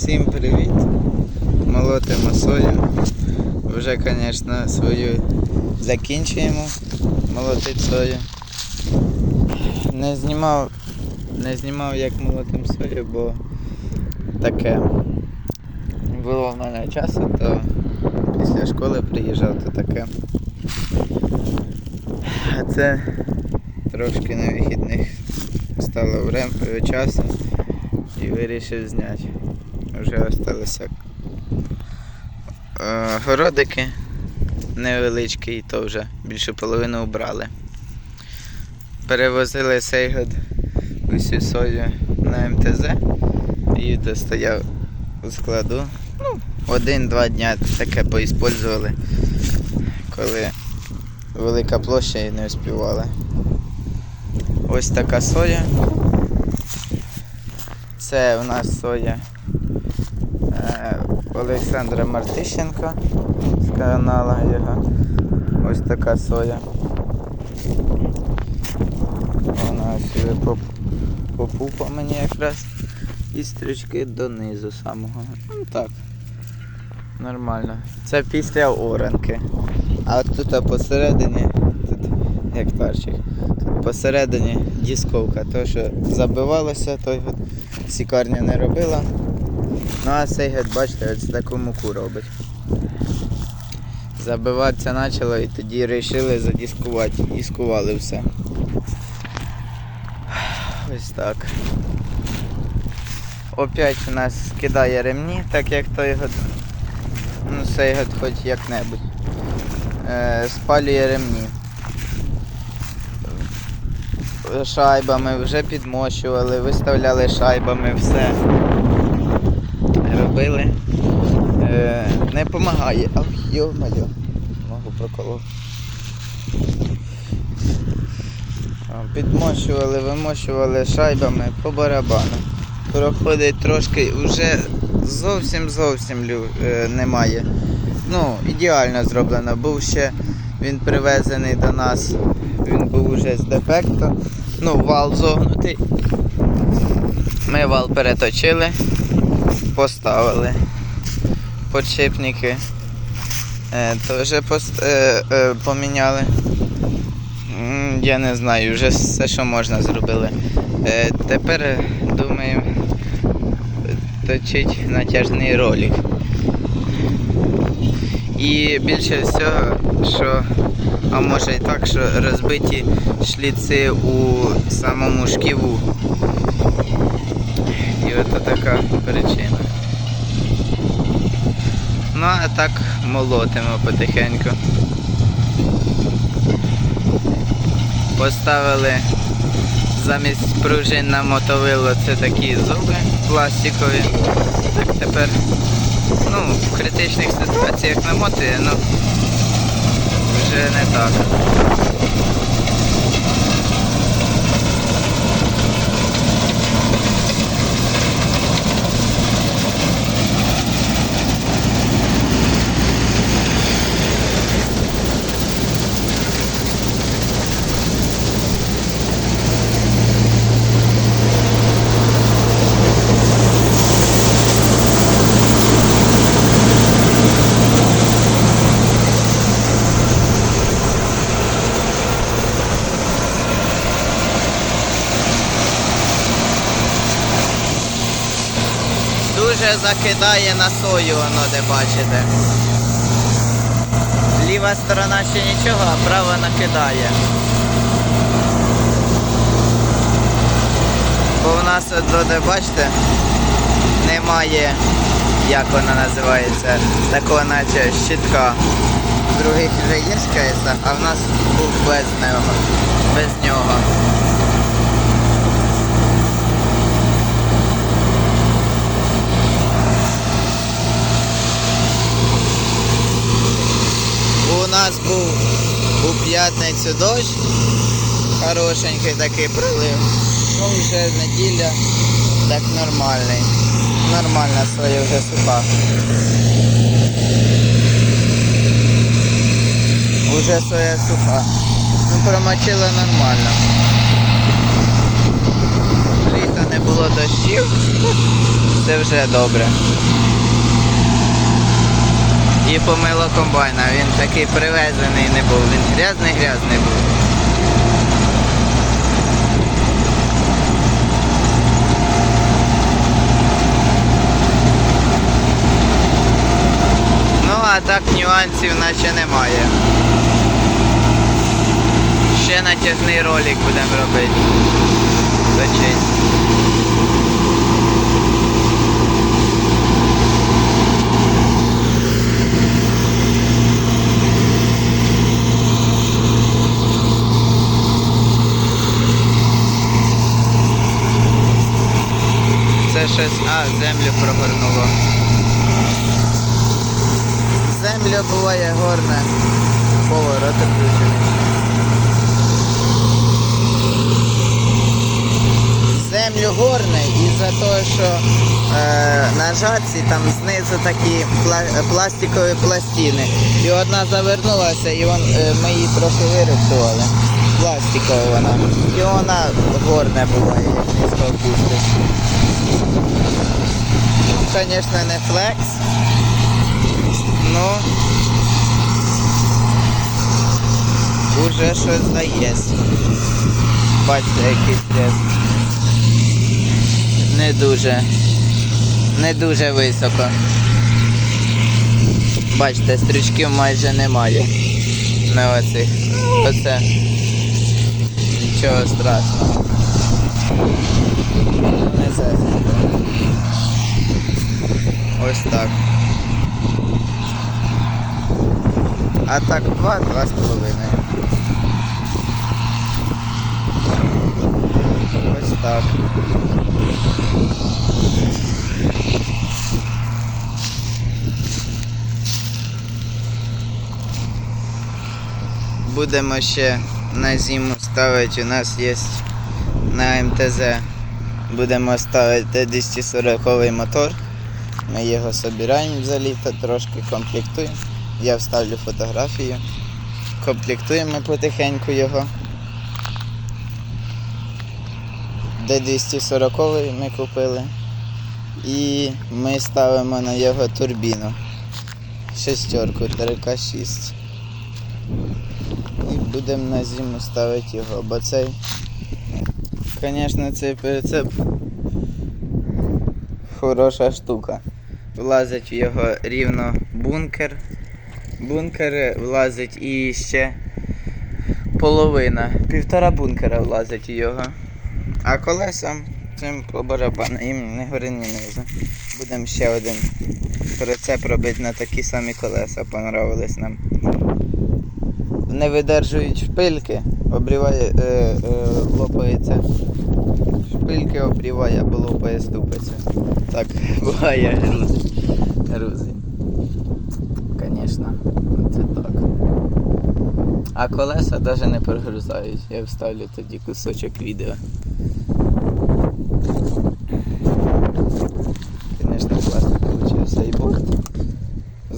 Всім привіт! Молотимо сою. Вже, звісно, свою закінчуємо молотити сою. Не знімав, не знімав як молотим сою, бо таке було в мене часу, то після школи приїжджав, то таке. А це трошки на вихідних стало часу і вирішив зняти. Вже осталося е, городики невеличкі, і то вже більшу половину убрали. Перевозили цей год усю сою на МТЗ і достояв у складу. Ну, один-два дня таке поіспользували, коли велика площа і не успівали. Ось така соя. Це у нас соя Олександра Мартищенка з каналу його. Ось така соя. Вона сюди по, по пупа мені якраз і стрічки донизу самого. Ну так. Нормально. Це після оранки. А от тут посередині, тут гектарчик, тут посередині дісковка, то що забивалося, той сікарня не робила. Ну а цей геть, бачите, ось таку муку робить. Забиватися почало і тоді вирішили задіскувати. Діскували все. Ось так. Опять у нас кидає ремні, так як той год. Ну цей год хоч як-небудь. Е, спалює ремні. Шайбами вже підмощували, виставляли шайбами все. Робили. Е, не допомагає. Ах, йо-моє. Ногу проколов. Підмощували, вимощували шайбами по барабану. Проходить трошки, вже зовсім зовсім лю- е, немає. Ну, ідеально зроблено. Був ще він привезений до нас. Він був уже з дефекту. Ну, вал зогнутий. Ми вал переточили, поставили. Подшипники е, теж пост- е, е, поміняли. Я не знаю, вже все, що можна зробили. Е, тепер думаємо точить натяжний ролик. І більше всього, що, а може і так, що розбиті шліци у самому шківу. От така причина. Ну а так молотимо потихеньку. Поставили замість пружин на мотовило це такі зуби пластикові. Так тепер ну, в критичних ситуаціях намотує, ну вже не так. Дуже закидає на сою, воно де бачите. Ліва сторона ще нічого, а права накидає. Бо в нас от, де бачите, немає, як вона називається, такого наче щитка. Других вже є КС, а в нас був без нього. Без нього. У нас був у п'ятницю дощ, хорошенький такий прилив. Ну вже неділя, так нормальний. Нормальна своя вже суха. Уже своя суха. Ну промочила нормально. Літо не було дощів, це вже добре. І помило комбайна, він такий привезений не був, він грязний-грязний був. Ну, а так нюансів наче немає. Ще натяжний ролик будемо робити. Точить. Щось. А, землю прогорнуло. Земля буває горна. Поворот включений. Землю горне із-за того, що е, на жатці там знизу такі пла- пластикові пластини. І одна завернулася, і вон, е, ми її трохи вирихтували. Пластикова вона. І вона горне буває, як низько опустиш. Звісно, не флекс. Ну уже щось здається. Бачите, який стрес. Не дуже. Не дуже високо. Бачите, стрічків майже немає. На оцих. Оце. Нічого страшного. Не засідно. Ось так. А так два, два з половиною. Ось так. Будемо ще на зиму ставити. У нас є на МТЗ. Будемо ставити 240 мотор. Ми його збираємо за літо, трошки комплектуємо. Я вставлю фотографію. Комплектуємо потихеньку його. Д240 ми купили. І ми ставимо на його турбіну. Шестерку 3К6. І будемо на зиму ставити його, бо цей, звісно, цей прицеп хороша штука. Влазить в його рівно бункер. Бункер влазить і ще половина. Півтора бункера влазить в його. А колеса цим по барабану, їм не гори, ні низу. Будемо ще один прицеп робити на такі самі колеса, понравились нам. Не видержують шпильки, обріває, е, е, лопається. Шпильки обріває або лопає ступиця. Так буває грузи. Грузи. Звісно, це так. А колеса навіть не прогрузають. Я вставлю тоді кусочок відео. Звісно, класно вийшов і борт.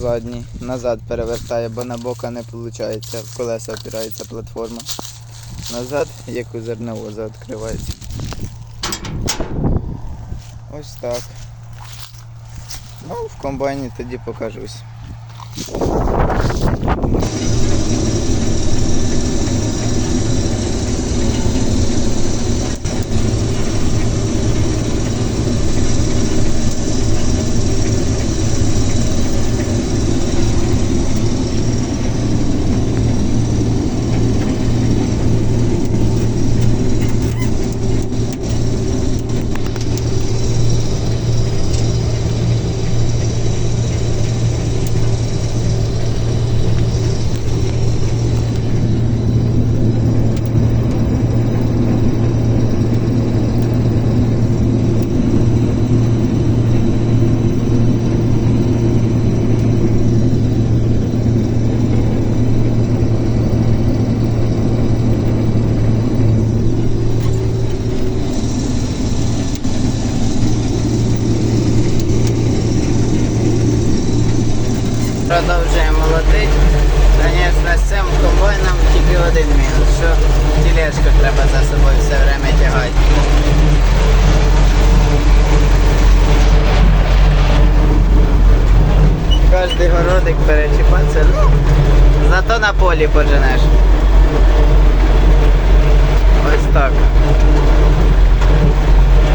Задній. Назад перевертає, бо на бока не виходить. В колеса опирається платформа. Назад, як у зерновоза відкривається. Ось так. Ну, в комбайні тоді покажусь. тяжко, треба за собою все время тягати. Кожний городик перечіпався. ну, зато на полі поженеш. Ось так.